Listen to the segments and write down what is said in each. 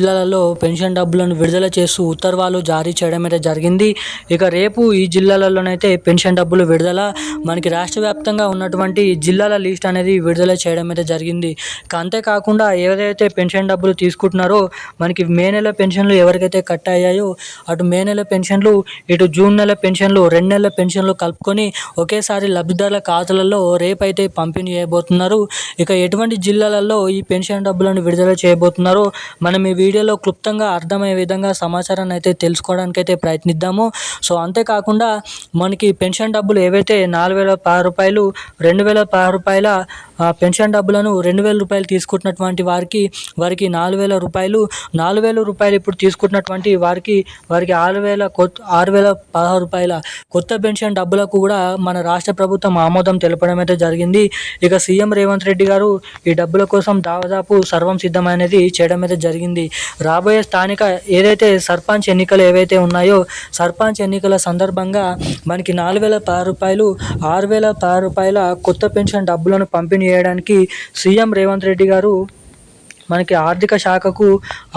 జిల్లాలలో పెన్షన్ డబ్బులను విడుదల చేస్తూ ఉత్తర్వులు జారీ చేయడం అయితే జరిగింది. ఇక రేపు ఈ జిల్లాలలోనైతే పెన్షన్ డబ్బులు విడుదల మనకి రాష్ట్ర వ్యాప్తంగా ఉన్నటువంటి జిల్లాల లిస్ట్ అనేది విడుదల చేయడం అయితే జరిగింది. అంతేకాకుండా ఏదైతే పెన్షన్ డబ్బులు తీసుకుంటున్నారో మనకి మే నెల పెన్షన్లు ఎవరికైతే కట్ అయ్యాయో అటు మే నెల పెన్షన్లు ఇటు జూన్ నెల పెన్షన్లు రెండు నెలల పెన్షన్లు కలుపుకొని ఒకేసారి లబ్ధిదారుల ఖాతాలలో రేపైతే పంపిణీ చేయబోతున్నారు. ఇక ఎటువంటి జిల్లాలలో ఈ పెన్షన్ డబ్బులను విడుదల చేయబోతున్నారో మనం ఈ వీడియోలో క్లుప్తంగా అర్థమయ్యే విధంగా సమాచారాన్ని అయితే తెలుసుకోవడానికి అయితే ప్రయత్నిద్దాము. సో అంతేకాకుండా మనకి పెన్షన్ డబ్బులు ఏవైతే నాలుగు వేల పది రూపాయలు రెండు వేల పది రూపాయల పెన్షన్ డబ్బులను రెండు వేల రూపాయలు తీసుకుంటున్నటువంటి వారికి వారికి నాలుగు వేల రూపాయలు నాలుగు వేల రూపాయలు ఇప్పుడు తీసుకుంటున్నటువంటి వారికి వారికి ఆరు వేల కొత్త ఆరు వేల పదహారు రూపాయల కొత్త పెన్షన్ డబ్బులకు కూడా మన రాష్ట్ర ప్రభుత్వం ఆమోదం తెలపడం అయితే జరిగింది. ఇక సీఎం రేవంత్ రెడ్డి గారు ఈ డబ్బుల కోసం దాదాపు సర్వం సిద్ధమైనది చేయడం అయితే జరిగింది. రాబోయే స్థానిక ఏదైతే సర్పంచ్ ఎన్నికలు ఏవైతే ఉన్నాయో సర్పంచ్ ఎన్నికల సందర్భంగా మనకి నాలుగు వేల పది రూపాయలు ఆరు వేల పది రూపాయల కొత్త పెన్షన్ డబ్బులను పంపిణీ చేయడానికి సీఎం రేవంత్ రెడ్డి గారు మనకి ఆర్థిక శాఖకు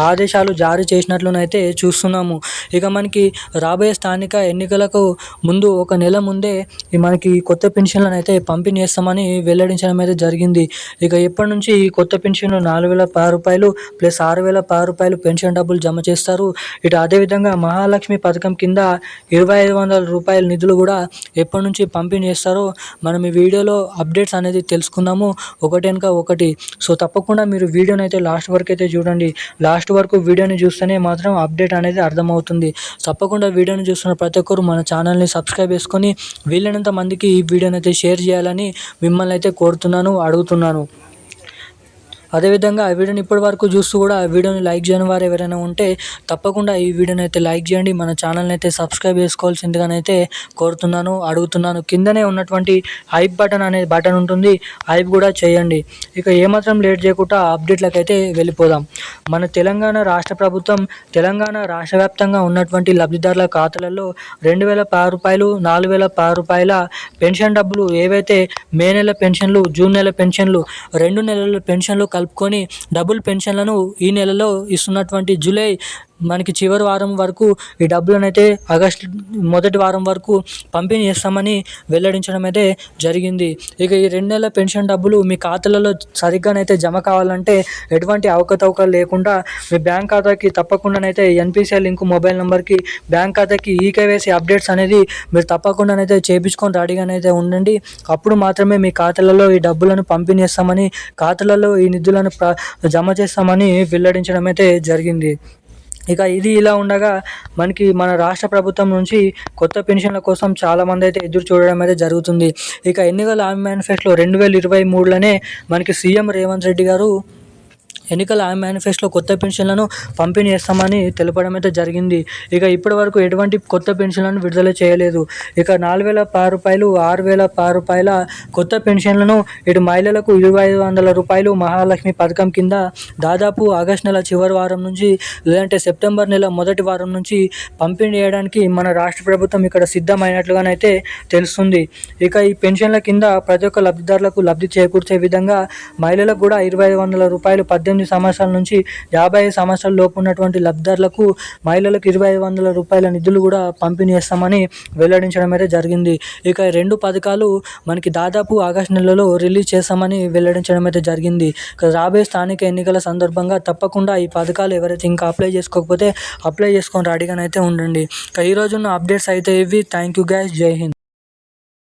ఆదేశాలు జారీ చేసినట్లునైతే చూస్తున్నాము. ఇక మనకి రాబోయే స్థానిక ఎన్నికలకు ముందు ఒక నెల ముందే ఈ మనకి కొత్త పెన్షన్లను అయితే పంపిణీ చేస్తామని వెల్లడించడం అయితే జరిగింది. ఇక ఎప్పటి నుంచి ఈ కొత్త పెన్షన్ నాలుగు వేల పది రూపాయలు ప్లస్ ఆరు వేల పది రూపాయలు పెన్షన్ డబ్బులు జమ చేస్తారు. ఇటు అదేవిధంగా మహాలక్ష్మి పథకం కింద ఇరవై ఐదు వందల రూపాయల నిధులు కూడా ఎప్పటి నుంచి పంపిణీ చేస్తారో మనం ఈ వీడియోలో అప్డేట్స్ అనేది తెలుసుకుందాము. ఒకటి వెనుక ఒకటి. సో తప్పకుండా మీరు వీడియోని అయితే లాస్ట్ వరకు అయితే చూడండి. లాస్ట్ వరకు వీడియోని చూస్తేనే మాత్రం అప్డేట్ అనేది అర్థమవుతుంది. తప్పకుండా వీడియోని చూస్తున్న ప్రతి ఒక్కరు మన ఛానల్ని సబ్స్క్రైబ్ చేసుకొని వీలైనంత మందికి ఈ వీడియోని అయితే షేర్ చేయాలని మిమ్మల్ని అయితే కోరుతున్నాను అడుగుతున్నాను. అదేవిధంగా ఆ వీడియోని ఇప్పటి వరకు చూస్తూ కూడా ఆ వీడియోని లైక్ చేయని వారు ఎవరైనా ఉంటే తప్పకుండా ఈ వీడియోని అయితే లైక్ చేయండి. మన ఛానల్ని అయితే సబ్స్క్రైబ్ చేసుకోవాల్సిందిగానైతే కోరుతున్నాను అడుగుతున్నాను. కిందనే ఉన్నటువంటి హైప్ బటన్ అనే బటన్ ఉంటుంది. హైప్ కూడా చేయండి. ఇక ఏమాత్రం లేట్ చేయకుండా అప్డేట్లకు అయితే వెళ్ళిపోదాం. మన తెలంగాణ రాష్ట్ర ప్రభుత్వం తెలంగాణ రాష్ట్ర వ్యాప్తంగా ఉన్నటువంటి లబ్ధిదారుల ఖాతాలలో రెండు వేల పది రూపాయలు నాలుగు వేల పది రూపాయల పెన్షన్ డబ్బులు ఏవైతే మే నెల పెన్షన్లు జూన్ నెల పెన్షన్లు రెండు నెలల పెన్షన్లు కలుపుకొని డబుల్ పెన్షన్లను ఈ నెలలో ఇస్తున్నటువంటి జూలై మనకి చివరి వారం వరకు ఈ డబ్బులను అయితే ఆగస్టు మొదటి వారం వరకు పంపిణీ చేస్తామని వెల్లడించడం అయితే జరిగింది. ఇక ఈ రెండు నెలల పెన్షన్ డబ్బులు మీ ఖాతాలలో సరిగ్గానైతే జమ కావాలంటే ఎటువంటి అవకతవకలు లేకుండా మీ బ్యాంక్ ఖాతాకి తప్పకుండానైతే ఎన్పిసిఐ లింక్ మొబైల్ నెంబర్కి బ్యాంక్ ఖాతాకి ఈకేవైసీ అప్డేట్స్ అనేది మీరు తప్పకుండానైతే చేయించుకొని రెడీగానైతే ఉండండి. అప్పుడు మాత్రమే మీ ఖాతాలలో ఈ డబ్బులను పంపిణీ చేస్తామని ఖాతాలలో ఈ నిధులను ప్ర జమ చేస్తామని వెల్లడించడం అయితే జరిగింది. ఇక ఇది ఇలా ఉండగా మనకి మన రాష్ట్ర ప్రభుత్వం నుంచి కొత్త పెన్షన్ల కోసం చాలామంది అయితే ఎదురు చూడడం అయితే జరుగుతుంది. ఇక ఎన్నికల హామీ మేనిఫెస్టోలో రెండు వేల ఇరవై మూడులోనే మనకి సీఎం రేవంత్ రెడ్డి గారు ఎన్నికల మేనిఫెస్టోలో కొత్త పెన్షన్లను పంపిణీ చేస్తామని తెలపడం అయితే జరిగింది. ఇక ఇప్పటి వరకు ఎటువంటి కొత్త పెన్షన్లను విడుదల చేయలేదు. ఇక నాలుగు వేల పది రూపాయలు ఆరు వేల పది రూపాయల కొత్త పెన్షన్లను ఇటు మహిళలకు ఇరవై ఐదు వందల రూపాయలు మహాలక్ష్మి పథకం కింద దాదాపు ఆగస్టు నెల చివరి వారం నుంచి లేదంటే సెప్టెంబర్ నెల మొదటి వారం నుంచి పంపిణీ చేయడానికి మన రాష్ట్ర ప్రభుత్వం ఇక్కడ సిద్ధమైనట్లుగానైతే తెలుస్తుంది. ఇక ఈ పెన్షన్ల కింద ప్రతి ఒక్క లబ్ధిదారులకు లబ్ధి చేకూర్చే విధంగా మహిళలకు కూడా ఇరవై ఐదు వందల రూపాయలు పద్దెనిమిది సంవత్సరాల నుంచి యాభై ఐదు సంవత్సరాల లోపు ఉన్నటువంటి లబ్ధిదారులకు మహిళలకు ఇరవై ఐదు వందల రూపాయల నిధులు కూడా పంపిణీ చేస్తామని వెల్లడించడం అయితే జరిగింది. ఇక రెండు పథకాలు మనకి దాదాపు ఆగస్టు నెలలో రిలీజ్ చేస్తామని వెల్లడించడం అయితే జరిగింది. రాబోయే స్థానిక ఎన్నికల సందర్భంగా తప్పకుండా ఈ పథకాలు ఎవరైతే ఇంకా అప్లై చేసుకోకపోతే అప్లై చేసుకొని రెడీగానైతే ఉండండి. ఇక ఈ అప్డేట్స్ అయితే ఇవి. Thank you guys. Jai Hind.